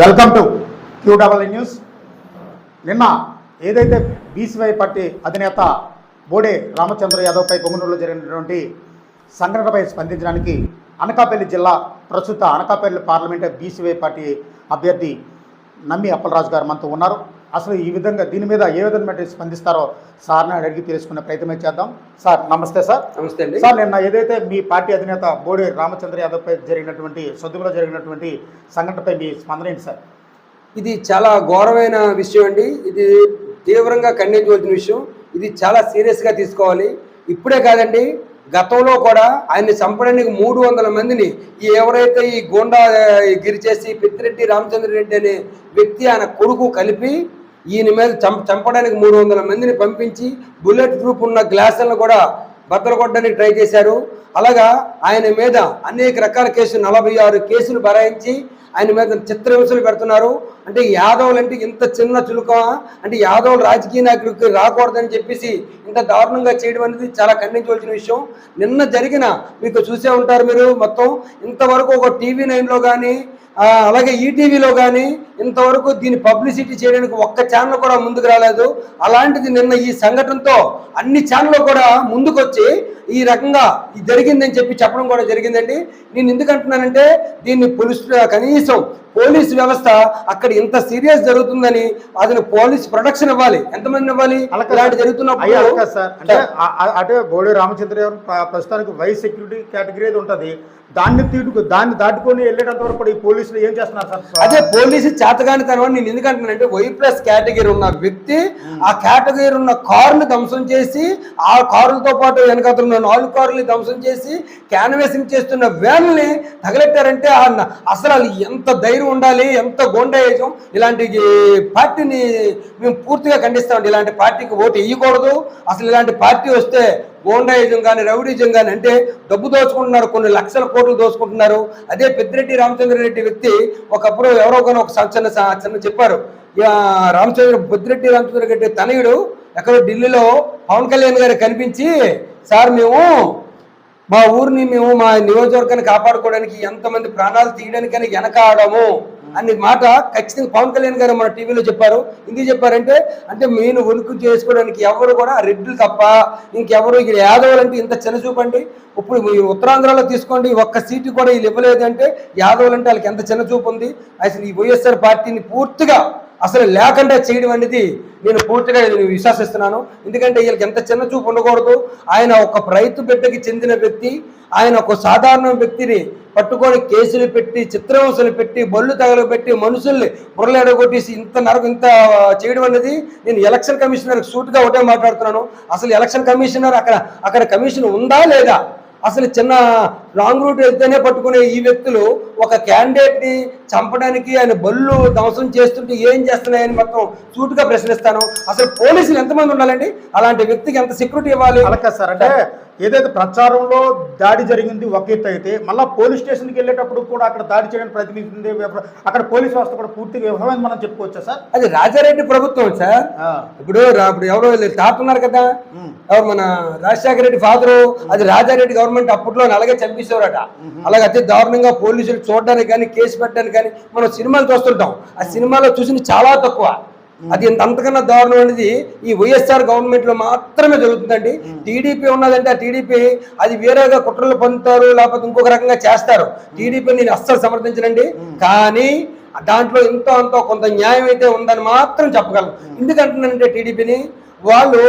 Welcome to Q double news నిన్న ఏదైతే BCY party అధినేత బోడే రామచంద్ర యాదవ్పై పొంగనూరులో జరిగినటువంటి సంఘటనపై స్పందించడానికి అనకాపల్లి జిల్లా ప్రస్తుత అనకాపల్లి పార్లమెంట్ బీసీవై పార్టీ అభ్యర్థి నమ్మి అప్పలరాజు గారు మనతో ఉన్నారు. అసలు ఈ విధంగా దీని మీద ఏ విధంగా స్పందిస్తారో సార్ని అడిగి తెలుసుకునే ప్రయత్నమే చేద్దాం. సార్ నమస్తే సార్. నమస్తే అండి. సార్ నిన్న ఏదైతే మీ పార్టీ అధినేత బోడి రామచంద్ర యాదవ్పై జరిగినటువంటి సొద్దులో జరిగినటువంటి సంఘటనపై మీ స్పందన ఏంటి సార్? ఇది చాలా ఘోరమైన విషయం అండి. ఇది తీవ్రంగా ఖండించవలసిన విషయం. ఇది చాలా సీరియస్గా తీసుకోవాలి. ఇప్పుడే కాదండి గతంలో కూడా ఆయన్ని చంపడానికి మూడు వందల మందిని ఈ ఎవరైతే ఈ గోండా గిరిచేసి పెద్దిరెడ్డి రామచంద్ర రెడ్డి అనే వ్యక్తి ఆయన కొడుకు కలిపి ఈయన మీద చంప చంపడానికి మూడు వందల మందిని పంపించి బుల్లెట్ ప్రూఫ్ ఉన్న గ్లాసులను కూడా బద్దలు కొట్టడానికి ట్రై చేశారు. అలాగా ఆయన మీద అనేక రకాల కేసులు నలభై ఆరు కేసులు బరాయించి ఆయన మీద చిత్ర విమర్శలు పెడుతున్నారు. అంటే యాదవులు అంటే ఇంత చిన్న చులుక అంటే యాదవులు రాజకీయ నాయకుడికి రాకూడదని చెప్పేసి ఇంత దారుణంగా చేయడం అనేది చాలా ఖండించవలసిన విషయం. నిన్న జరిగిన మీకు చూసే ఉంటారు మీరు మొత్తం. ఇంతవరకు ఒక టీవీ నైన్లో కానీ అలాగే ఈటీవీలో కానీ ఇంతవరకు దీని పబ్లిసిటీ చేయడానికి ఒక్క ఛానల్ కూడా ముందుకు రాలేదు. అలాంటిది నిన్న ఈ సంఘటనతో అన్ని ఛానళ్ళు కూడా ముందుకొచ్చి ఈ రకంగా ఇది జరిగిందని చెప్పి చెప్పడం కూడా జరిగిందండి. నేను ఎందుకంటున్నానంటే దీన్ని పోలీసు కనీసం పోలీసు వ్యవస్థ అక్కడ ఇంత సీరియస్ జరుగుతుందని అతను పోలీస్ ప్రొటెక్షన్ ఇవ్వాలి. ఎంతమంది ఇవ్వాలి? అలా కాదు. ఇలాంటి అయ్యా జరుగుతున్నప్పుడు సార్. అంటే అంటే బోడి రామచంద్ర ప్రస్తుతానికి వైస్ సెక్యూరిటీ కేటగిరీ ఉంటుంది దాన్ని తీటుకు దాన్ని దాటుకొని వెళ్ళేటంత వరకు కూడా ఈ పోలీసులు ఏం చేస్తున్నారు సార్? అదే పోలీసు చేతగాని తనవని నేను ఎందుకంటున్నానంటే వై ప్లస్ కేటగిరీ ఉన్న వ్యక్తి ఆ కేటగిరీ ఉన్న కారుని ధ్వంసం చేసి ఆ కారులతో పాటు వెనకాతలు ఉన్న నాలుగు కార్లు ధ్వంసం చేసి క్యాన్వేసింగ్ చేస్తున్న వ్యాన్ని తగలెట్టారంటే ఆ అసలు ఎంత ధైర్యం ఉండాలి ఎంత గోండాయిజం? ఇలాంటి పార్టీని మేము పూర్తిగా ఖండిస్తామండి ఇలాంటి పార్టీకి ఓటు వేయకూడదు. అసలు ఇలాంటి పార్టీ వస్తే గోండాయిజం కానీ రౌడీజం కానీ అంటే డబ్బు దోచుకుంటున్నారు కొన్ని లక్షల కోట్లు దోచుకుంటున్నారు. అదే పెద్దిరెడ్డి రామచంద్రారెడ్డి వ్యక్తి ఒకప్పుడు ఎవరో కానీ ఒక చిన్న చిన్న చెప్పారు. ఇక రామచంద్ర పెద్దిరెడ్డి రామచంద్రారెడ్డి తనయుడు ఎక్కడో ఢిల్లీలో పవన్ కళ్యాణ్ గారు కనిపించి సార్ మేము మా ఊరిని మేము మా నియోజకవర్గాన్ని కాపాడుకోవడానికి ఎంతమంది ప్రాణాలు తీయడానికని వెనకాడము అనే మాట ఖచ్చితంగా పవన్ కళ్యాణ్ గారు మన టీవీలో చెప్పారు. ఎందుకు చెప్పారంటే అంటే నేను వణుకు చేసుకోవడానికి ఎవరు కూడా రెడ్లు తప్ప ఇంకెవరు ఇక్కడ యాదవులు అంటే ఇంత చిన్న చూపండి ఇప్పుడు మీ ఉత్తరాంధ్రలో తీసుకోండి ఒక్క సీటు కూడా వీళ్ళు ఇవ్వలేదు అంటే యాదవులు అంటే వాళ్ళకి ఎంత చిన్నచూపు ఉంది. అసలు ఈ వైఎస్ఆర్ పార్టీని పూర్తిగా అసలు లేకుండా చేయడం అనేది నేను పూర్తిగా విశ్వాసిస్తున్నాను విశ్వసిస్తున్నాను. ఎందుకంటే వీళ్ళకి ఎంత చిన్న చూపు ఉండకూడదు. ఆయన ఒక రైతు బిడ్డకి చెందిన వ్యక్తి ఆయన ఒక సాధారణ వ్యక్తిని పట్టుకొని కేసులు పెట్టి చిత్రహింసలు పెట్టి బళ్ళు తగలబెట్టి మనుషుల్ని బుర్రలేడగొట్టేసి ఇంత నరకు ఇంత చేయడం అనేది నేను ఎలక్షన్ కమిషనర్ సూట్గా ఒకటే మాట్లాడుతున్నాను. అసలు ఎలక్షన్ కమిషనర్ అక్కడ అక్కడ కమిషన్ ఉందా లేదా? అసలు చిన్న రాంగ్ రూట్ వెళ్తేనే పట్టుకునే ఈ వ్యక్తులు ఒక క్యాండిడేట్ని చంపడానికి ఆయన బళ్ళు ధ్వంసం చేస్తుంటే ఏం చేస్తున్నాయని మొత్తం సూటుగా ప్రశ్నిస్తాను. అసలు పోలీసులు ఎంతమంది ఉండాలండి? అలాంటి వ్యక్తికి ఎంత సెక్యూరిటీ ఇవ్వాలి? సార్. అంటే ఏదైతే ప్రచారంలో దాడి జరిగింది ఒక ఎత్తు అయితే మళ్ళీ పోలీస్ స్టేషన్కి వెళ్ళేటప్పుడు కూడా అక్కడ దాడి చేయడానికి ప్రయత్నిస్తుంది అక్కడ పోలీస్ వ్యవస్థ కూడా పూర్తిగా విఫలమైంది మనం చెప్పుకోవచ్చా సార్? అది రాజారెడ్డి ప్రభుత్వం సార్ ఇప్పుడు రా- ఇప్పుడు ఎవరో ఉన్నారు కదా. ఎవరు మన రాజశేఖర రెడ్డి ఫాదరు? అది రాజారెడ్డి గవర్నమెంట్ అప్పట్లో అలాగే చంపేసేవారట. అలాగే అతి దారుణంగా పోలీసులు చూడడానికి కానీ కేసు పెట్టడానికి కానీ మనం సినిమాలు చూస్తుంటాం. ఆ సినిమాలో చూసింది చాలా తక్కువ. అది అంతకన్నా దారుణం అనేది ఈ వైఎస్ఆర్ గవర్నమెంట్లో మాత్రమే జరుగుతుందండి. టీడీపీ ఉన్నదంటే ఆ టీడీపీ అది వేరేగా కుట్రలు పొందుతారు లేకపోతే ఇంకొక రకంగా చేస్తారు. టీడీపీ నేను అస్సలు సమర్థించనండి. కానీ దాంట్లో ఎంతో అంతో కొంత న్యాయం అయితే ఉందని మాత్రం చెప్పగలను. ఎందుకంటున్నానంటే టీడీపీని వాళ్ళు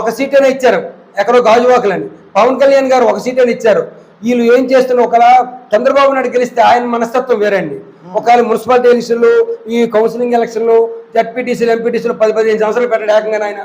ఒక సీట్ అయినా ఇచ్చారు. ఎక్కడో గాజువాకలని. పవన్ కళ్యాణ్ గారు ఒక సీట్ అయినా ఇచ్చారు. వీళ్ళు ఏం చేస్తున్న ఒకలా చంద్రబాబు నాయుడు గెలిస్తే ఆయన మనస్తత్వం వేరే అండి ఒకవేళ మున్సిపాలిటీ ఎలక్షన్లు ఈ కౌన్సిలింగ్ ఎలక్షన్లు జడ్పీటీసీలు ఎంపీటీసీలు పది పదిహేను సంవత్సరాలు పెట్టాడు ఏకంగా ఆయన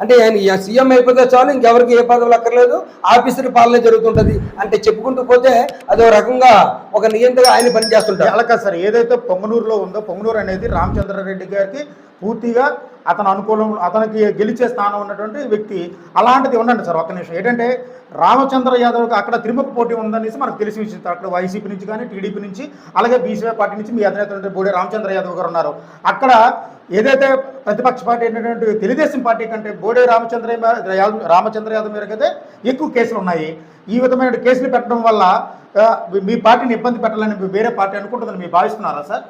అంటే ఆయన సీఎం అయిపోతే చాలు ఇంకెవరికి ఏ పదవులు అక్కర్లేదు ఆఫీసర్ పాలన జరుగుతుంటది అంటే చెప్పుకుంటూ పోతే అదో రకంగా ఒక నియంత్రగా ఆయన పనిచేస్తుంటారు అలా కాదు సార్ ఏదైతే పొంగనూరులో ఉందో పొంగనూరు అనేది రామచంద్రారెడ్డి గారికి పూర్తిగా అతను అనుకూలం అతనికి గెలిచే స్థానం ఉన్నటువంటి వ్యక్తి అలాంటిది ఉండండి సార్ ఒక్క నిమిషం. ఏంటంటే రామచంద్ర యాదవ్కి అక్కడ తిరుమల పోటీ ఉందనేసి మనకు తెలిసి విషయం అక్కడ వైసీపీ నుంచి కానీ టీడీపీ నుంచి అలాగే బీసీవై పార్టీ నుంచి మీ అధినేత బోడే రామచంద్ర యాదవ్ గారు ఉన్నారు. అక్కడ ఏదైతే ప్రతిపక్ష పార్టీ అయినటువంటి తెలుగుదేశం పార్టీ కంటే బోడే రామచంద్ర రామచంద్ర యాదవ్ మేరకైతే ఎక్కువ కేసులు ఉన్నాయి. ఈ విధమైన కేసులు పెట్టడం వల్ల మీ పార్టీని ఇబ్బంది పెట్టాలని వేరే పార్టీ అనుకుంటుందని మీరు భావిస్తున్నారా సార్?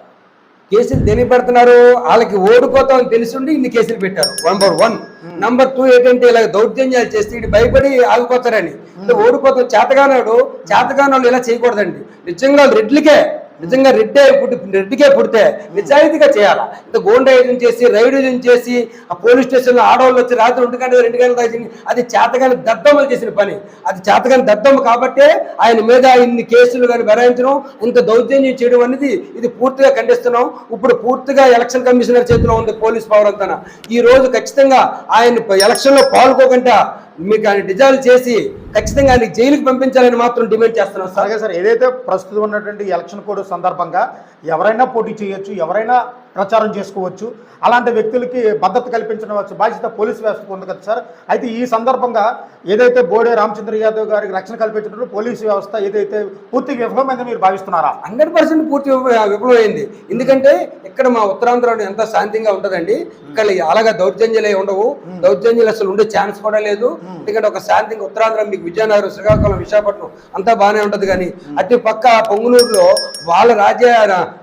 కేసులు దేనికి పెడుతున్నారు? వాళ్ళకి ఓడిపోతామని తెలిసిండి ఇన్ని కేసులు పెట్టారు. నంబర్ వన్ నంబర్ టూ ఏంటంటే ఇలా దౌర్జన్యాలు చేస్తే ఇటు భయపడి ఆగిపోతారని. అంటే ఓడిపోతాం చేతగానాడు చేతగాని వాళ్ళు ఇలా చేయకూడదండి. నిజంగా రెడ్లకే. నిజంగా రెడ్డే పుట్టి రెడ్డికే పుడితే నిజాయితీగా చేయాలా? ఇంత గోండాయుధం చేసి రైడుజం చేసి ఆ పోలీస్ స్టేషన్లో ఆడవాళ్ళు వచ్చి రాత్రి ఒంటి గంట రెండు గంటలు దాకా అది చేతగాని దద్దమ్మలు చేసిన పని. అది చేతగాని దద్దమ్మ కాబట్టే ఆయన మీద ఇన్ని కేసులు కానీ బరాయించడం ఇంత దౌర్జన్యం చేయడం అనేది ఇది పూర్తిగా ఖండిస్తున్నాం. ఇప్పుడు పూర్తిగా ఎలక్షన్ కమిషనర్ చేతిలో ఉంది పోలీస్ పవర్ అంతా. ఈ రోజు ఖచ్చితంగా ఆయన ఎలక్షన్లో పాల్గొకుండా మీకు ఆయన డిజాల్వ్ చేసి ఖచ్చితంగా ఆయన జైలుకి పంపించాలని మాత్రం డిమాండ్ చేస్తున్నాం సార్. సార్ ఏదైతే ప్రస్తుతం ఉన్నటువంటి ఎలక్షన్ కోడ్ సందర్భంగా ఎవరైనా పోటీ చేయొచ్చు ఎవరైనా ప్రచారం చేసుకోవచ్చు. అలాంటి వ్యక్తులకి భద్రత కల్పించడం బాధ్యత పోలీస్ వ్యవస్థకు ఉంది కదా సార్. అయితే ఈ సందర్భంగా ఏదైతే బోడే రామచంద్ర యాదవ్ గారికి రక్షణ కల్పించడంలో పోలీసు వ్యవస్థ ఏదైతే పూర్తిగా విఫలమైందని మీరు భావిస్తున్నారా? హండ్రెడ్ పర్సెంట్ పూర్తి విఫ- విఫలమైంది. ఎందుకంటే ఇక్కడ మా ఉత్తరాంధ్రలో ఎంత శాంతిగా ఉంటుందండి. ఇక్కడ అలాగా దౌర్జన్యాలే ఉండవు. దౌర్జన్యాలు అసలు ఉండే ఛాన్స్ కూడా లేదు. ఎందుకంటే ఒక శాంతిగా ఉత్తరాంధ్ర మీకు విజయనగరం శ్రీకాకుళం విశాఖపట్నం అంతా బాగానే ఉంటది కానీ అటు పక్క పొంగునూరులో వాళ్ళ రాజ్య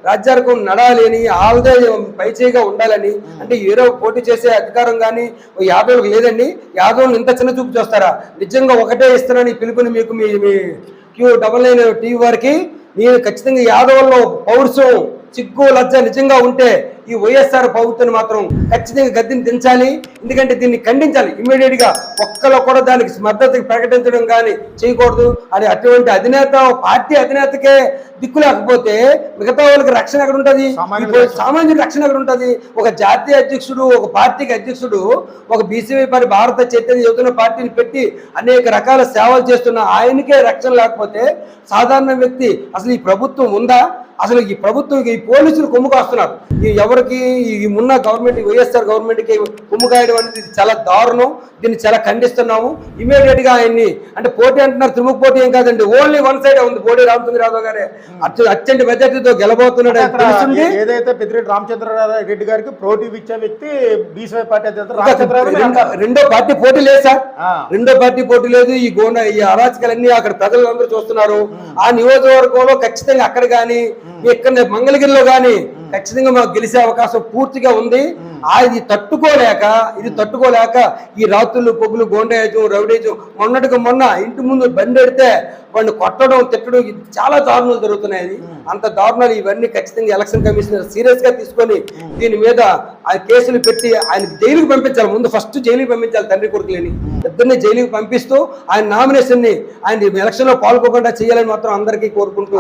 రాజ్యార్గం నడాలి అని వాళ్ళదే పైచేయిగా ఉండాలని అంటే ఏదో పోటీ చేసే అధికారం కానీ యాదవులకు లేదండి. యాదవులు ఇంత చిన్న చూపు చూస్తారా? నిజంగా ఒకటే ఇస్తానని పిలుపుని మీకు మీ మీ క్యూ డబల్ నైన్ టీవీ వారికి నేను ఖచ్చితంగా యాదవుల్లో పౌరుషం చిక్కు లజ్జ నిజంగా ఉంటే ఈ వైఎస్ఆర్ ప్రభుత్వాన్ని మాత్రం ఖచ్చితంగా గద్దెని దించాలి ఎందుకంటే దీన్ని ఖండించాలి. ఇమ్మీడియట్గా ఒక్కలో కూడా దానికి మద్దతు ప్రకటించడం కానీ చేయకూడదు. అని అటువంటి అధినేత పార్టీ అధినేతకే దిక్కు లేకపోతే మిగతా వాళ్ళకి రక్షణ ఎక్కడ ఉంటుంది? సామాన్యుల రక్షణ. ఎక్కడ ఉంటుంది? ఒక జాతీయ అధ్యక్షుడు ఒక పార్టీకి అధ్యక్షుడు ఒక బీసీవై పార్టీ భారత చైతన్య యువజన పార్టీని పెట్టి అనేక రకాల సేవలు చేస్తున్న ఆయనకే రక్షణ లేకపోతే సాధారణ వ్యక్తి అసలు ఈ ప్రభుత్వం ఉందా? అసలు ఈ ప్రభుత్వం ఈ పోలీసులు కొమ్ము కాస్తున్నారు. ఈ ఎవరికి ఈ ఉన్న గవర్నమెంట్ వైఎస్ఆర్ గవర్నమెంట్కి కొమ్ము కాయడం అనేది చాలా దారుణం. దీన్ని చాలా ఖండిస్తున్నాము. ఇమీడియట్గా ఆయన్ని అంటే పోటీ అంటున్నారు త్రిముఖ పోటీ ఏం కాదండి ఓన్లీ వన్ సైడ్ ఉంది పోటీ రామచంద్ర యాదవ్ గారే. అత్య- అత్యంత మెజార్టీతో గెలబోతున్నాడు ఏ- ఏదైతే పెద్దిరెడ్డి రామచంద్ర రెడ్డి గారికి పోటీ ఇచ్చే వ్యక్తి బీసీవై పార్టీ రెండో- పార్టీ పోటీ లేదు సార్. రెండో పార్టీ పోటీ లేదు. ఈ గోండ ఈ అరాచకాలన్నీ అక్కడ ప్రజలందరూ చూస్తున్నారు. ఆ నియోజకవర్గంలో ఖచ్చితంగా అక్కడ కానీ ఇక్కడ మంగళగిరిలో కానీ ఖచ్చితంగా మాకు గెలిచే అవకాశం పూర్తిగా ఉంది. ఆ ఇది తట్టుకోలేక ఇది తట్టుకోలేక ఈ రాత్రులు పొగులు గోండేజం రౌడేజం మొన్నటికి మొన్న ఇంటి ముందు బండి ఎడితే వాడిని కొట్టడం తిట్టడం చాలా దారుణాలు జరుగుతున్నాయి. అంత దారుణాలు ఇవన్నీ ఖచ్చితంగా ఎలక్షన్ కమిషనర్ సీరియస్గా తీసుకొని దీని మీద ఆ కేసులు పెట్టి ఆయన జైలుకి పంపించాలి. ముందు ఫస్ట్ జైలుకి పంపించాలి తండ్రి కొడుకులని. ఇద్దరిని జైలుకి పంపిస్తూ ఆయన నామినేషన్ని ఆయన ఎలక్షన్లో పాల్గొకుండా చేయాలని మాత్రం అందరికీ కోరుకుంటూ.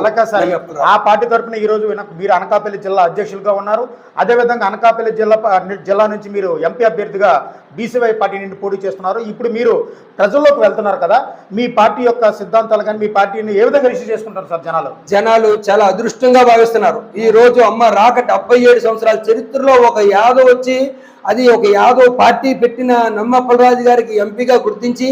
ఆ పార్టీ తరఫున ఈ రోజు మీరు అనకాపల్లి జిల్లా అధ్యక్షులుగా ఉన్నారు. అదేవిధంగా అనకాపల్లి జిల్లా జిల్లా నుంచి మీరు ఎంపీ అభ్యర్థిగా బీసీవై పార్టీ నుండి పోటీ చేస్తున్నారు. ఇప్పుడు మీరు ప్రజల్లోకి వెళ్తున్నారు కదా మీ పార్టీ యొక్క సిద్ధాంతాలు కానీ మీ పార్టీని ఏ విధంగా రిసీవ్ చేసుకుంటారు సార్ జనాలు? జనాలు చాలా అదృష్టంగా భావిస్తున్నారు. ఈ రోజు అమ్మ రాక డెబ్బై ఏడు సంవత్సరాల చరిత్రలో ఒక యాదవ్ వచ్చి అది ఒక యాదవ్ పార్టీ పెట్టిన నమ్మప్పలరాజు గారికి ఎంపీగా గుర్తించి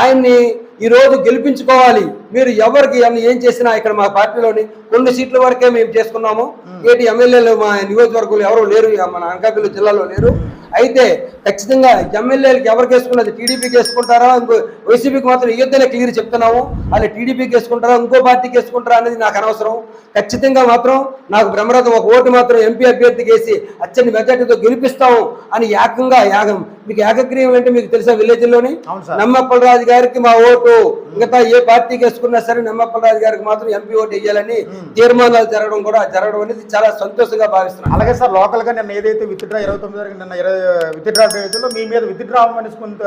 ఆయన్ని ఈ రోజు గెలిపించుకోవాలి. మీరు ఎవరికి ఏం చేసినా ఇక్కడ మా పార్టీలోని కొన్ని సీట్ల వరకే మేము చేసుకున్నాము. ఏటి ఎమ్మెల్యేలు మా నియోజకవర్గంలో ఎవరు లేరు. మన అనకాపల్లి జిల్లాలో లేరు. అయితే ఖచ్చితంగా ఎమ్మెల్యేలకు ఎవరికి వేసుకున్నది టీడీపీకి వేసుకుంటారా ఇంకో వైసీపీకి మాత్రం ఇయ్యొద్దనే క్లియర్ చెప్తున్నాము. అది టీడీపీకి వేసుకుంటారా ఇంకో పార్టీకి వేసుకుంటారా అనేది నాకు అనవసరం. ఖచ్చితంగా మాత్రం నాకు బ్రహ్మరథం ఒక ఓటు మాత్రం ఎంపీ అభ్యర్థికి వేసి అత్యంత మెజార్టీతో గెలిపిస్తాము అని ఏకంగా యాగం. మీకు ఏకగ్రీవం అంటే మీకు తెలుసా విలేజ్లోని అవును సార్. నమ్మప్పలరాజు గారికి మా ఓటు. మిగతా ఏ పార్టీకి వేసుకున్నా సరే నమ్మప్పలరాజు గారికి మాత్రం ఎంపీ ఓటు వేయాలని తీర్మానాలు జరగడం కూడా జరగడం అనేది చాలా సంతోషంగా భావిస్తున్నాను. అలాగే సార్ లోకల్గా నిన్న ఏదైతే విత్డ్రా ఇరవై తొమ్మిది వరకు నిన్న ఇరవై విత్డ్రా డేట్లో మీ మీద విత్డ్రా అవ్వమని కొంత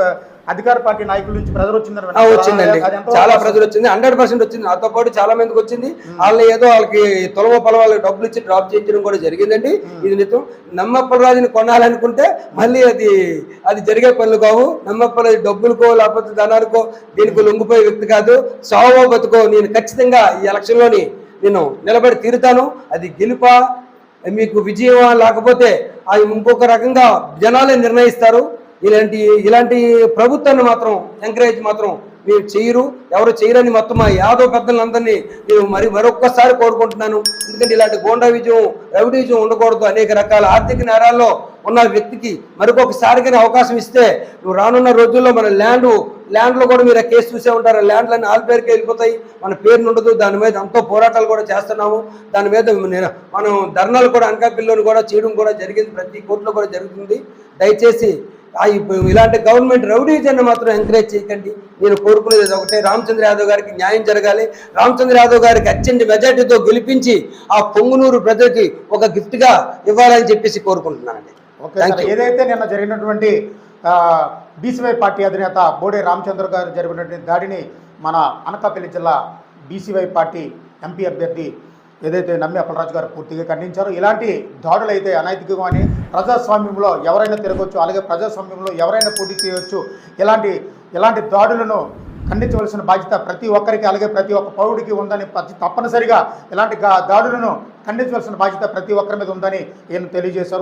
అధికార పార్టీ నాయకుల నుంచి ప్రజలు వచ్చిందని. వచ్చిందండి. చాలా ప్రజలు వచ్చింది. హండ్రెడ్ పర్సెంట్ వచ్చింది. నాతో పాటు చాలా మందికి వచ్చింది. వాళ్ళు ఏదో వాళ్ళకి తొలవ పొల వాళ్ళకి డబ్బులు ఇచ్చి డ్రాప్ చేయించడం కూడా జరిగిందండి. ఇది నిజం. నమ్మప్పలరాజుని కొనాలనుకుంటే మళ్ళీ అది అది జరిగే పనులు కావు. నమ్మప్పలరాజు డబ్బులకో లేకపోతే ధనానికో దీనికి లొంగిపోయే వ్యక్తి కాదు. సావో బతుకో. నేను ఖచ్చితంగా ఈ ఎలక్షన్లోని నేను నిలబడి తీరుతాను. అది గెలుపా మీకు విజయం లేకపోతే అది ఇంకొక రకంగా జనాలే నిర్ణయిస్తారు. ఇలాంటి ఇలాంటి ప్రభుత్వాన్ని మాత్రం ఎంకరేజ్ మాత్రం మీరు చేయరు. ఎవరు చేయరని మొత్తం మా యాదవ్ పెద్దలందరినీ నేను మరి మరొక్కసారి కోరుకుంటున్నాను. ఎందుకంటే ఇలాంటి గోండా విజయం రవిడి విజయం ఉండకూడదు అనేక రకాల ఆర్థిక నేరాల్లో ఉన్న వ్యక్తికి మరొకసారిగా అవకాశం ఇస్తే నువ్వు రానున్న రోజుల్లో మన ల్యాండ్ ల్యాండ్లో కూడా మీరు ఆ కేసు చూసే ఉంటారు. ల్యాండ్లన్నీ ఆల్ పేరుకి వెళ్ళిపోతాయి. మన పేరు ఉండదు. దాని మీద ఎంతో పోరాటాలు కూడా చేస్తున్నాము. దాని మీద నేను- మనం ధర్నాలు కూడా అనకాపల్లిలోని కూడా చేయడం కూడా జరిగింది. ప్రతి కోర్టులో కూడా జరుగుతుంది. దయచేసి ఇలాంటి గవర్నమెంట్ రౌడీజన్ మాత్రం ఎంకరేజ్ చేయకండి. నేను కోరుకునేది ఒకటే. రామచంద్ర యాదవ్ గారికి న్యాయం జరగాలి. రామచంద్ర యాదవ్ గారికి అత్యంత మెజార్టీతో గెలిపించి ఆ పొంగునూరు ప్రజలకి ఒక గిఫ్ట్గా ఇవ్వాలని చెప్పేసి కోరుకుంటున్నానండి. ఏదైతే నిన్న జరిగినటువంటి బీసీవై పార్టీ అధినేత బోడే రామచంద్ర గారు జరిగినటువంటి దాడిని మన అనకాపల్లి జిల్లా బీసీవై పార్టీ ఎంపీ అభ్యర్థి ఏదైతే నమ్మి అప్పలరాజు గారు పూర్తిగా ఖండించారో ఇలాంటి దాడులు అయితే అనైతికం అని ప్రజాస్వామ్యంలో ఎవరైనా తిరగవచ్చు అలాగే ప్రజాస్వామ్యంలో ఎవరైనా పోటీ చేయవచ్చు ఇలాంటి ఇలాంటి దాడులను ఖండించవలసిన బాధ్యత ప్రతి ఒక్కరికి అలాగే ప్రతి ఒక్క పౌరుడికి ఉందని ప్రతి తప్పనిసరిగా ఇలాంటి దాడులను ఖండించవలసిన బాధ్యత ప్రతి ఒక్కరి మీద ఉందని ఈయన తెలియజేశారు.